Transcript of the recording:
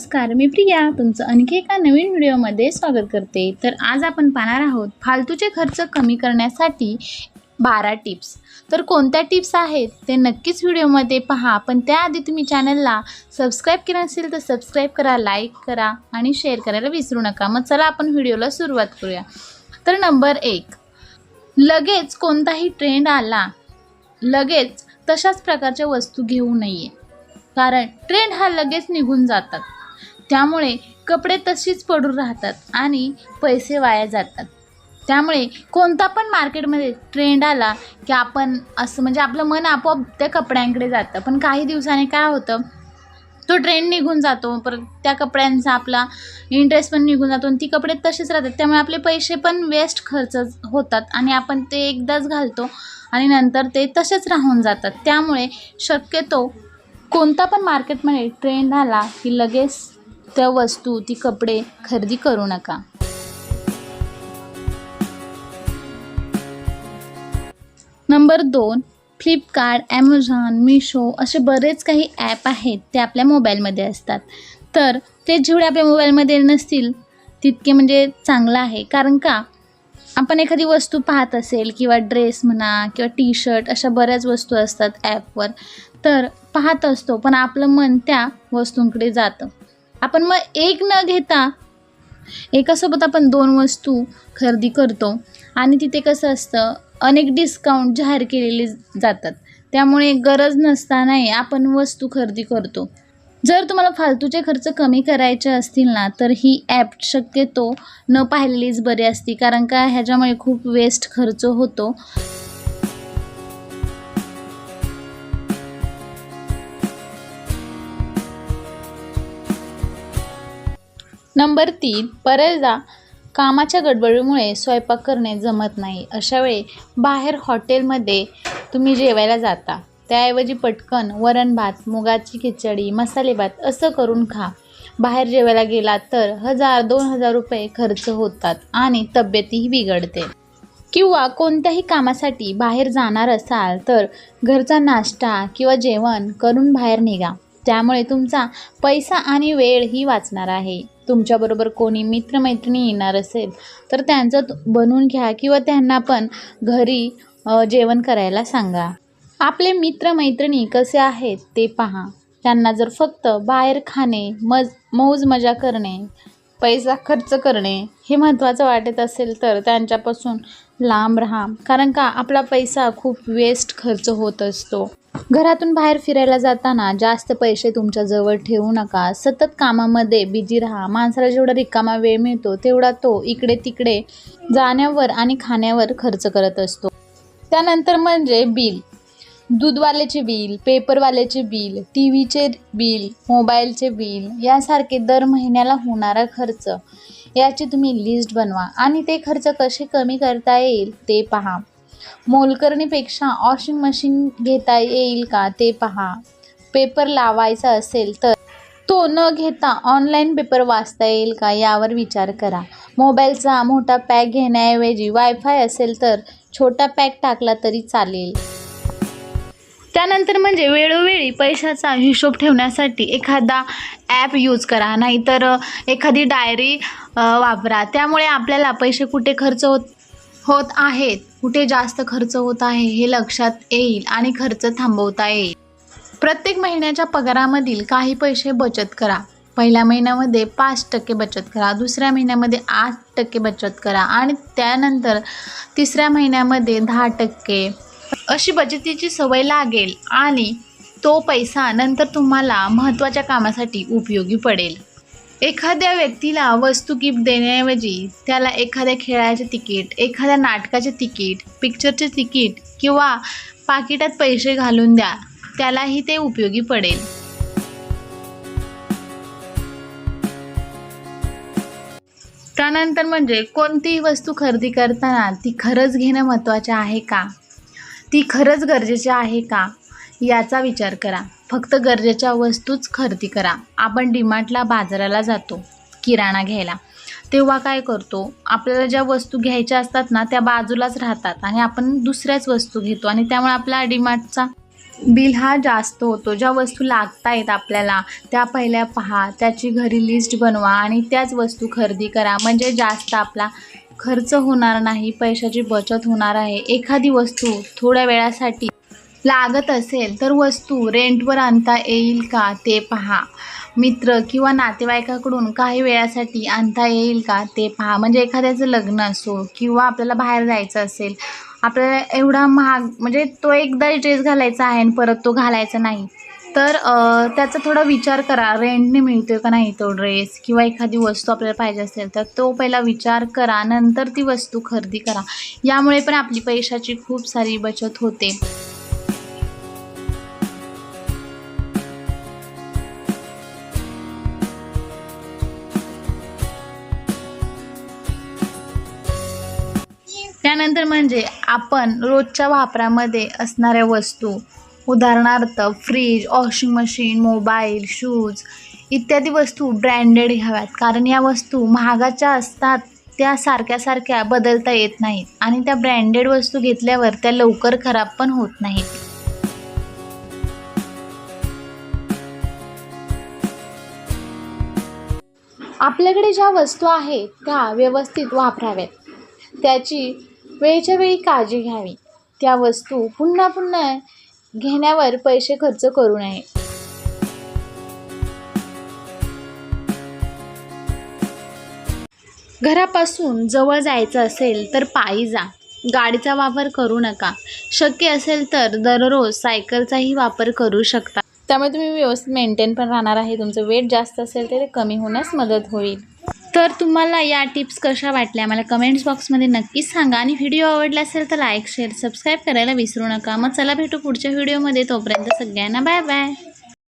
नमस्कार मी प्रिया. तुमचं आणखी एका नवीन व्हिडिओमध्ये स्वागत करते. तर आज आपण पाहणार आहोत फालतूचे खर्च कमी करण्यासाठी बारा टिप्स. तर कोणत्या टिप्स आहेत ते नक्कीच व्हिडिओमध्ये पहा. पण त्याआधी तुम्ही चॅनलला सबस्क्राईब केलं नसेल तर सबस्क्राईब करा लाईक करा आणि शेअर करायला विसरू नका. मग चला आपण व्हिडिओला सुरुवात करूया. तर नंबर एक लगेच कोणताही ट्रेंड आला लगेच तशाच प्रकारच्या वस्तू घेऊ नये. कारण ट्रेंड हा लगेच निघून जातात. त्यामुळे कपडे तशीच पडून राहतात आणि पैसे वाया जातात. त्यामुळे कोणता पण मार्केटमध्ये ट्रेंड आला की आपण असं म्हणजे आपलं मन आपोआप त्या कपड्यांकडे जातं. पण काही दिवसांनी काय होतं तो ट्रेंड निघून जातो परत त्या कपड्यांचा आपला इंटरेस्ट पण निघून जातो आणि ती कपडे तसेच राहतात. त्यामुळे आपले पैसे पण वेस्ट खर्च होतात आणि आपण ते एकदाच घालतो आणि नंतर ते तसेच राहून जातात. त्यामुळे शक्यतो कोणता पण मार्केटमध्ये ट्रेंड आला की लगेच त्या वस्तू ती कपडे खरेदी करू नका. नंबर दोन फ्लिपकार्ट ॲमेझॉन मिशो असे बरेच काही ॲप आहेत ते आपल्या मोबाईलमध्ये असतात. तर ते जेवढे आपल्या मोबाईलमध्ये नसतील तितके म्हणजे चांगलं आहे. कारण का? आपण एखादी वस्तू पाहत असेल किंवा ड्रेस म्हणा किंवा टी शर्ट अशा बऱ्याच वस्तू असतात ॲपवर तर पाहत असतो पण आपलं मन त्या वस्तूंकडे जातं. आपण मग एक न घेता एकासोबत आपण दोन वस्तू खरेदी करतो. आणि तिथे कसं असतं अनेक डिस्काउंट जाहीर केलेले जातात. त्यामुळे गरज नसतानाही आपण वस्तू खरेदी करतो. जर तुम्हाला फालतूचे खर्च कमी करायचे असतील ना तर ही ॲप शक्यतो न पाहिलेलीच बरी असती. कारण का? ह्याच्यामुळे खूप वेस्ट खर्च होतो. नंबर तीन बऱ्याचदा कामाच्या गडबडीमुळे स्वयंपाक करणे जमत नाही. अशावेळी बाहेर हॉटेलमध्ये तुम्ही जेवायला जाता. त्याऐवजी पटकन वरण भात मुगाची खिचडी मसाले भात असं करून खा. बाहेर जेवायला गेलात तर हजार दोन हजार रुपये खर्च होतात आणि तब्येतही बिघडते. किंवा कोणत्याही कामासाठी बाहेर जाणार असाल तर घरचा नाश्ता किंवा जेवण करून बाहेर निघा. त्यामुळे तुमचा पैसा आणि वेळही वाचणार आहे. तुमच्याबरोबर कोणी मित्रमैत्रिणी येणार असेल तर त्यांचं बनवून घ्या किंवा त्यांना पण घरी जेवण करायला सांगा. आपले मित्रमैत्रिणी कसे आहेत ते पहा. त्यांना जर फक्त बाहेर खाणे मज मौज मजा करणे पैसा खर्च करणे हे महत्त्वाचं वाटत असेल तर त्यांच्यापासून लांब राहा. कारण का? आपला पैसा खूप वेस्ट खर्च होत असतो. घरातून बाहेर फिरायला जाताना जास्त पैसे तुमच्या जवळ ठेवू नका. सतत कामामध्ये बिझी राहा. माणसाला जेवढा रिकामा वेळ मिळतो तेवढा तो इकडे तिकडे जाण्यावर आणि खाण्यावर खर्च करत असतो. त्यानंतर म्हणजे बिल दूधवाल्याचे बिल पेपरवाल्याचे बिल टी व्हीचे बिल मोबाईलचे बिल यासारखे दर महिन्याला होणारा खर्च. याची तुम्ही लिस्ट बनवा आणि ते खर्च कसे कमी करता येईल ते पहा. मोलकरणीपेक्षा वॉशिंग मशीन घेता येईल का ते पहा. पेपर लावायचा असेल तर. तो न घेता ऑनलाईन पेपर वाचता येईल का यावर विचार करा. मोबाईलचा मोठा पॅक घेण्याऐवजी वायफाय असेल तर छोटा पॅक टाकला तरी चालेल. त्यानंतर म्हणजे वेळोवेळी पैशाचा हिशोब ठेवण्यासाठी एखादा ॲप यूज करा. नाहीतर एखादी डायरी वापरा. त्यामुळे आपल्याला पैसे कुठे खर्च होत होत आहेत? कुठे जास्त खर्च होत आहे हे लक्षात येईल आणि खर्च थांबवता येईल. प्रत्येक महिन्याच्या पगारामधील काही पैसे बचत करा. पहिल्या महिन्यामध्ये पाच टक्के बचत करा. दुसऱ्या महिन्यामध्ये आठ टक्के बचत करा. आणि त्यानंतर तिसऱ्या महिन्यामध्ये दहा टक्के अशी बचतीची सवय लागेल आणि तो पैसा नंतर तुम्हाला महत्त्वाच्या कामासाठी उपयोगी पडेल. एखाद्या व्यक्तीला वस्तू गिफ्ट देण्याऐवजी त्याला एखाद्या खेळाचे तिकीट एखाद्या नाटकाचे तिकीट पिक्चरचे तिकीट किंवा पाकिटात पैसे घालून द्या त्यालाही ते उपयोगी पडेल. त्यानंतर म्हणजे कोणतीही वस्तू खरेदी करताना ती खरंच घेणं महत्त्वाचे आहे का? ती खरंच गरजेची आहे का? याचा विचार करा. फक्त गरजेच्या वस्तूच खरेदी करा. आपण डिमार्टला बाजाराला जातो किराणा घ्यायला. तेव्हा काय करतो? आपल्याला ज्या वस्तू घ्यायच्या असतात ना त्या बाजूलाच राहतात आणि आपण दुसऱ्याच वस्तू घेतो आणि त्यामुळे आपला डिमार्टचा बिल हा जास्त होतो. ज्या वस्तू लागता आहेत आपल्याला त्या पहिल्या पहा. त्याची घरी लिस्ट बनवा आणि त्याच वस्तू खरेदी करा. म्हणजे जास्त आपला खर्च होणार नाही पैशाची बचत होणार आहे. एखादी वस्तू थोड्या वेळासाठी लागत असेल तर वस्तू रेंटवर आणता येईल का ते पहा. मित्र किंवा नातेवाईकाकडून काही वेळासाठी आणता येईल का ते पहा. म्हणजे एखाद्याचं लग्न असो किंवा आपल्याला बाहेर जायचं असेल आपल्याला एवढा महाग म्हणजे तो एकदा ड्रेस घालायचा आहे आणि परत तो घालायचा नाही. तर त्याचा थोडा विचार करा. रेंटने मिळतो का नाही तो ड्रेस किंवा एखादी वस्तू आपल्याला पाहिजे असेल तर तो पहिला विचार करा. नंतर ती वस्तू खरेदी करा. यामुळे पण आपली पैशाची खूप सारी बचत होते. त्यानंतर म्हणजे आपण रोजच्या वापरामध्ये असणाऱ्या वस्तू उदाहरणार्थ fridge washing machine mobile shoes इत्यादी वस्तू ब्रँडेड घ्याव्यात कारण या वस्तू महागाच्या असतात त्या सारख्या सारख्या बदलता येत नाहीत. आणि त्या ब्रँडेड वस्तू घेतल्यावर त्या लवकर खराब पण होत नाहीत. आपल्याकडे ज्या वस्तू आहेत त्या व्यवस्थित वापराव्यात. त्याची वेळच्या वेळी काळजी घ्यावी. त्या वस्तू पुन्हा पुन्हा घेण्यावर पैसे खर्च करू नये. घरापासून जवळ जायचं असेल तर पायी जा. गाडीचा वापर करू नका. शक्य असेल तर दररोज सायकलचाही वापर करू शकता. त्यामुळे तुम्ही व्यवस्थित मेंटेन पण राहणार आहे. तुमचं वेट जास्त असेल तर ते कमी होण्यास मदत होईल. तर तुम्हाला या टिप्स कशा वाटल्या मला कमेंट्स बॉक्समध्ये नक्कीच सांगा. आणि व्हिडिओ आवडला असेल तर लाईक शेअर सबस्क्राईब करायला विसरू नका. मग चला भेटू पुढच्या व्हिडिओमध्ये तोपर्यंत सगळ्यांना बाय बाय